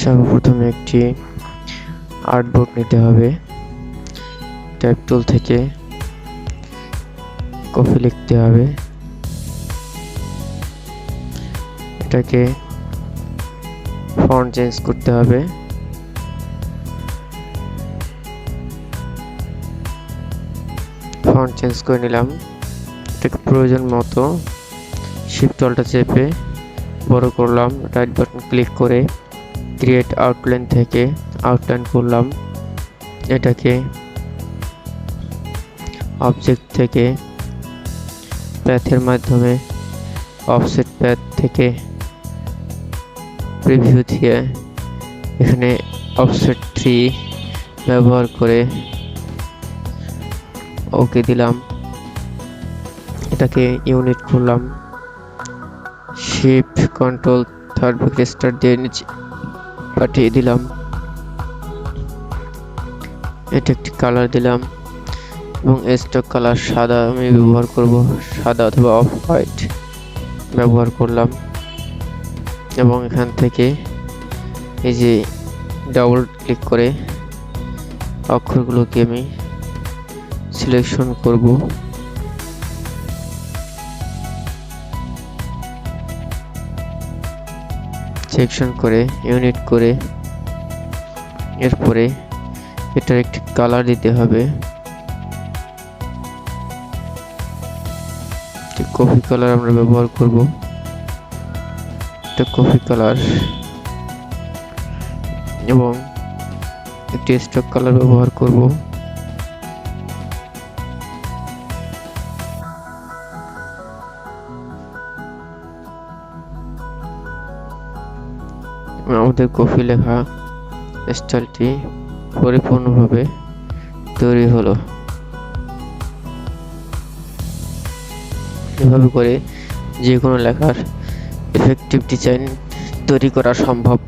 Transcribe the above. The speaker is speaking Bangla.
সর্বপ্রথমে একটি আর্টবোর্ড নিতে হবে। টাইপ টুল থেকে কপি লিখতে হবে। এটাকে ফন্ট চেঞ্জ করতে হবে। ফন্ট চেঞ্জ করে নিলাম। এটাকে প্রয়োজন মতো শিফট অল্টা চেপে বড় করলাম। রাইট বাটন ক্লিক করে ক্রিয়েট আউটলাইন থেকে আউটলাইন করলাম। এটাকে অবজেক্ট থেকে প্যাথের মাধ্যমে অফসেট প্যাথ থেকে প্রিভিউ দিয়ে এখানে অফসেট থ্রি ব্যবহার করে ওকে দিলাম। এটাকে ইউনিট করলাম। শিফট কন্ট্রোল থার্ড স্টার দিয়ে নিচে পাঠিয়ে দিলাম। এটা একটি কালার দিলাম এবং স্টক কালার সাদা আমি ব্যবহার করব। সাদা অথবা অফ হোয়াইট ব্যবহার করলাম এবং এখান থেকে এই যে ডাবল ক্লিক করে অক্ষরগুলোকে আমি সিলেকশন করব। সেকশন করে ইউনিট করে, এরপরে এটার একটি কালার দিতে হবে। কফি কালার আমরা ব্যবহার করব। এটা কফি কালার এবং একটি স্টক কালার ব্যবহার করব। আমাদের কপি লেখা স্টাইলটি পরিপূর্ণভাবে তৈরি হলো। এভাবে করে যে কোনো লেখার এফেক্টিভ ডিজাইন তৈরি করা সম্ভব।